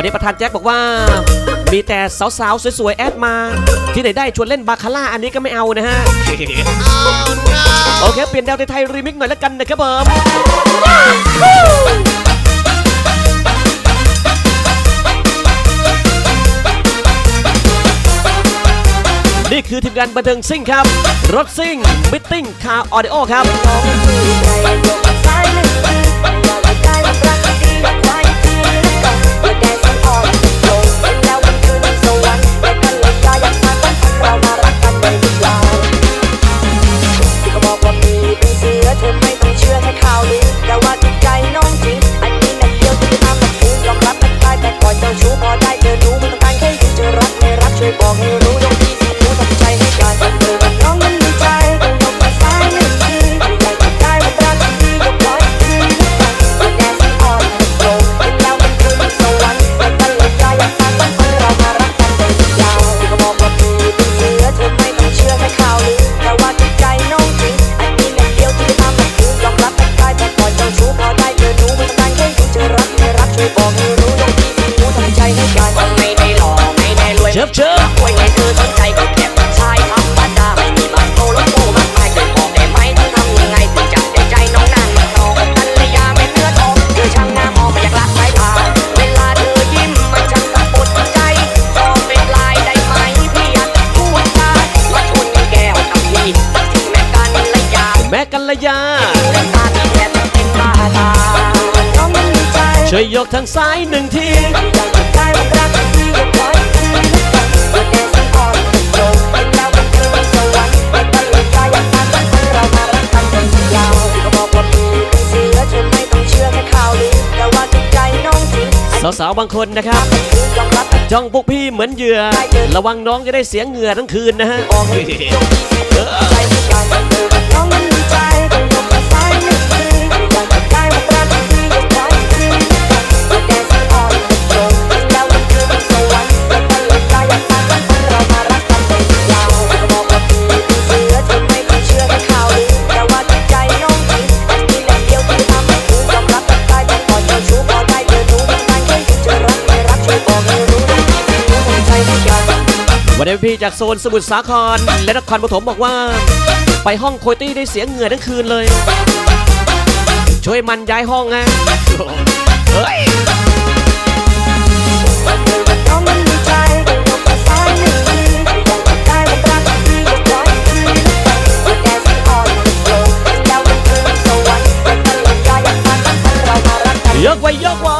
วันนี้ประธานแจ็คบอกว่า มีแต่สาวๆ สวยๆ แอดมา ที่ไหนได้ชวนเล่นบาคาร่าอันนี้ก็ไม่เอานะฮะ โอเค เปลี่ยนแนวไทยรีมิกหน่อยแล้วกันนะครับเบิร์นี่คือทีมงานบันเทิงซิ่งครับ รถซิ่งมิทติ้งคาออเดโอครับ ชิบเชิบป่ยไงเธอสนใจก็แค่ผู้ชายธรรมดาไม่มีบัตรโตรถโทมากมายเคยมอกแต่ไม่ต้องทำยังไงถึงจะได้ใจน้องนางน้องภรรยาไม่เนื้อทองเธอช่างหน้ามองไมอยากละสายตาเวลาเธอยิ้มมันช่างะปวดใจขอเป็นลายได้ไหมพี่อยากพูดจาว่าชนแก้วทำทีถึงแม่กันรยาแม่กันรยาตาที่แทบเป็นตาตาน้องมันใจช่วยยกทางซ้ายหนึ่งที สาวๆบางคนนะครับจ้องพวกพี่เหมือนเหยื่อ ระวังน้องจะได้เสียงเหงื่อทั้งคืนนะฮะ ดพี่จากโซนสมุทรสาคร และนครปฐมบอกว่า ไปห้องโคตี้ได้เสียงเหงื่อทั้งคืนเลย ช่วยมันย้ายห้องนะเฮ้ยยกไว้ยกไว้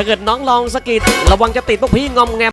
ถ้าเกิดน้องลองสกิดระวังจะติดพวกพี่งอมแงม